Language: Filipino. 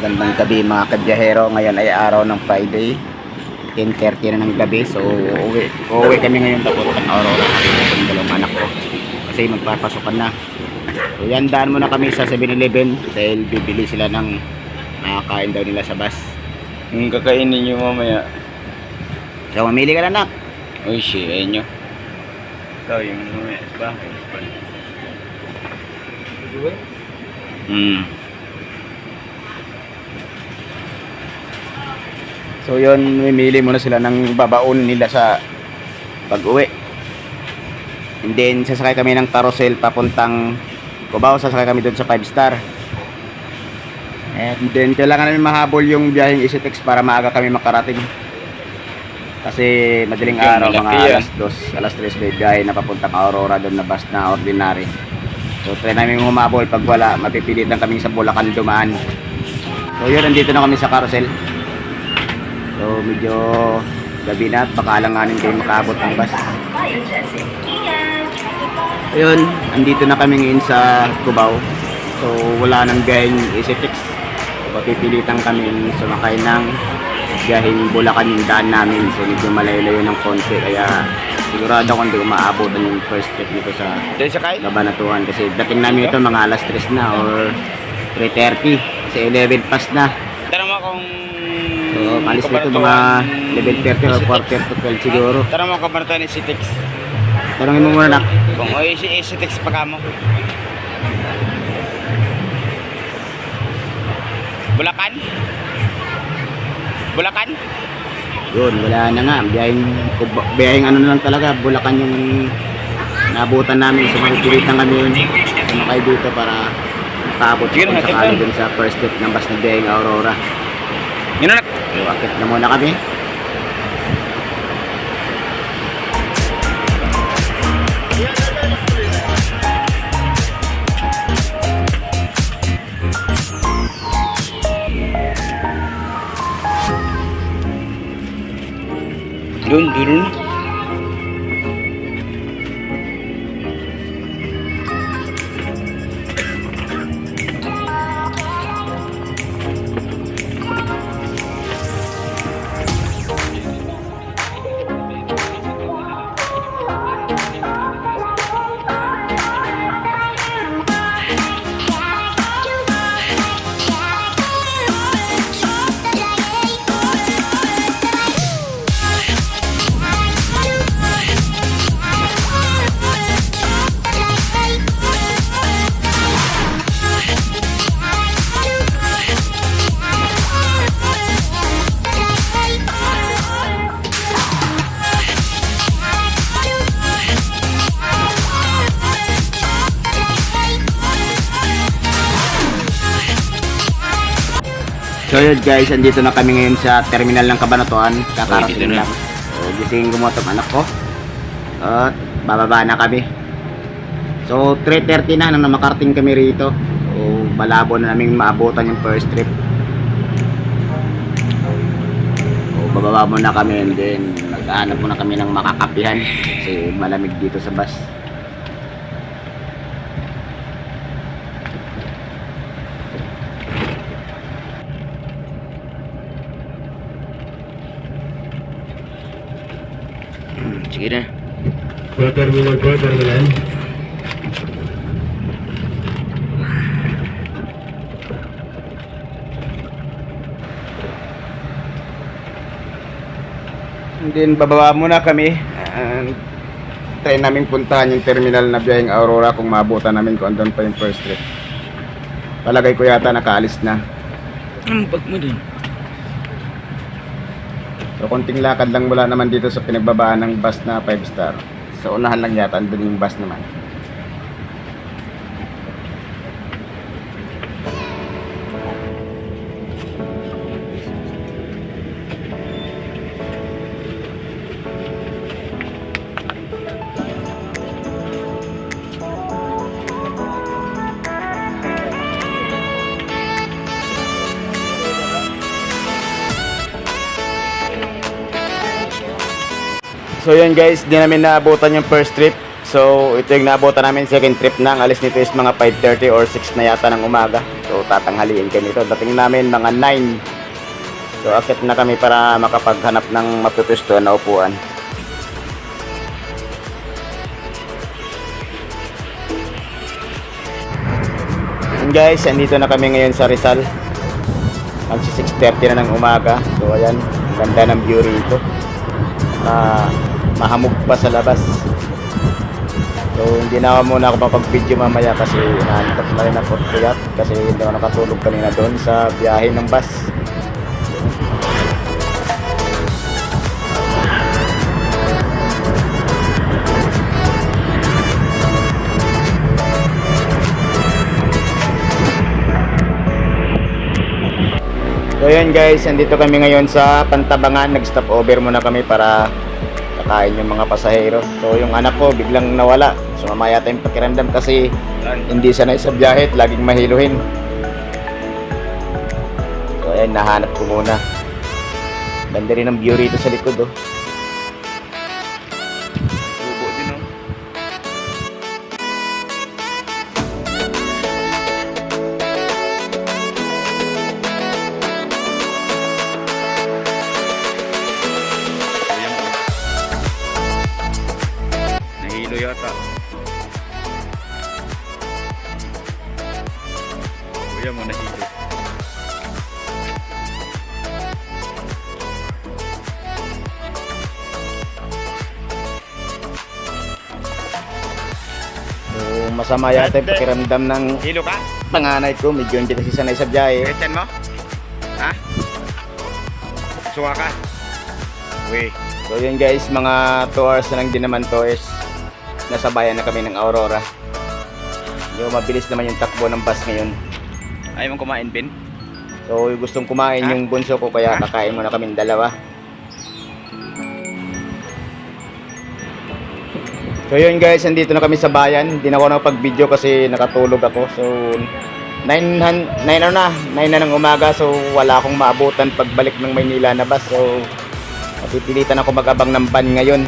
Magandang gabi mga kabiyahero. Ngayon ay araw ng Friday. 10.30 na ng gabi. So, uuwi, uuwi kami ngayon papuntang Aurora. Yung dalawang anak ko. Kasi magpapasokan na. So, yan, daan muna kami sa 7-Eleven dahil bibili sila ng nakakain daw nila sa bus. Yung kakainin nyo mamaya. So, mamili ka na anak. Uy, share nyo. Ikaw yung mamaya sa bahay. Hmm. So yun, mimili muna sila ng babaon nila sa pag-uwi. And then, sasakay kami ng carousel papuntang Cubao. Sasakay kami doon sa 5 star. And then, kailangan namin mahabol yung biyaheng EasyTex para maaga kami makarating. Kasi madaling Yung araw, mga yan. alas 2, alas 3 may biyahe na papuntang Aurora doon na bus na ordinary. So, try namin humabol. Pag wala, mapipilitan kami sa Bulacan dumaan. So, yun, nandito na kami sa carousel. So, medyo gabi na at baka alanganin kayo makaabot ng bus. Ayun, andito na kami ngayon sa Cubao. So, wala nang biyaheng EasyTex. So, papipilitan kami sumakay ng biyaheng Bulacan yung daan namin. So, medyo malayo-layo ng konti. Kaya, sigurado ko hindi ko maabutan yung first trip dito sa? Kabanatuan kasi dating namin ito mga alas 3 na or 3.30 kasi 11 past na kung... so malis na ito mga 11.30 or quarter to 12 siguro Tara mo kabaratuan ni Citix. tanongin mo muna nak Kung oy si Citix pa ka mo. Bulacan? Bulacan? yun wala na nga biyaheng, biyaheng ano na lang talaga Bulacan yung nabutan namin so magpilitan kami yun sumakay dito para makaabot kung na, sakali dun sa first trip ng bus ng biyaheng Aurora Yun na. So akit na muna kami Doon, doon. So yun guys, andito na kami ngayon sa terminal ng dito Kakarating lang. So gising gumotom anak ko. At bababa na kami. So 3.30 na nang makarating kami rito. So malabo na naming maabutan yung first trip. So bababa muna kami and then naghahanap muna kami ng makakapihan kasi malamig dito sa bus. Sige na. Pro terminal, pro terminal. And then bababa muna kami. And try namin puntahan yung terminal na biyaheng Aurora kung maabutan namin kung andun pa yung first trip. Palagay ko yata nakaalis na. Ang bag mo dun. So konting lakad lang mula naman dito sa pinagbabaan ng bus na 5 star. Sa unahan lang yata andun yung bus naman. So yun guys, di namin naabutan yung first trip. So ito yung naabutan namin second trip na. Ang alis nito is mga 5.30 or 6 na yata ng umaga. So tatanghaliin kami ito. Dating namin mga 9. So akit na kami para makapaghanap ng matutusto na upuan. Yun guys, andito na kami ngayon sa Rizal. Magsi 6.30 na ng umaga. So ayan, ganda ng view rito. Ah, mahamog pa sa labas. So hindi na muna ako mapag-video mamaya kasi nahanap na rin ako kuyat kasi hindi ako nakatulog kanina doon sa biyahe ng bus. So yun guys, andito kami ngayon sa Pantabangan. Nag-stop over muna kami para kakain yung mga pasahero. So yung anak ko biglang nawala. So mamaya tayong pakiramdam kasi hindi sanay sa biyahe at laging mahiluhin. So ayan, nahanap ko muna. Ganda rin ang view rito sa likod oh. Kuya mo nahilo. So masama yata yung pakiramdam ng Hilo ka? panganay ko. Medyo hindi kasi sanay sa biyahe. Kitchen mo? Ha? Suwa ka? Uy. So yun guys, mga 2 hours na lang din naman to is nasa bayan na kami ng Aurora. Yung mabilis naman yung takbo ng bus ngayon. Ayaw mong kumain, Ben? So gustong kumain Ha? yung bunso ko kaya Ha? kakain muna kaming dalawa. So yun guys, andito na kami sa bayan. Hindi na ako nakapag-video kasi nakatulog ako. So 9 han- 9 ano na, 9 na ng umaga so wala akong maabutan pagbalik ng Maynila na bus. So mapipilitan ako magabang ng van ngayon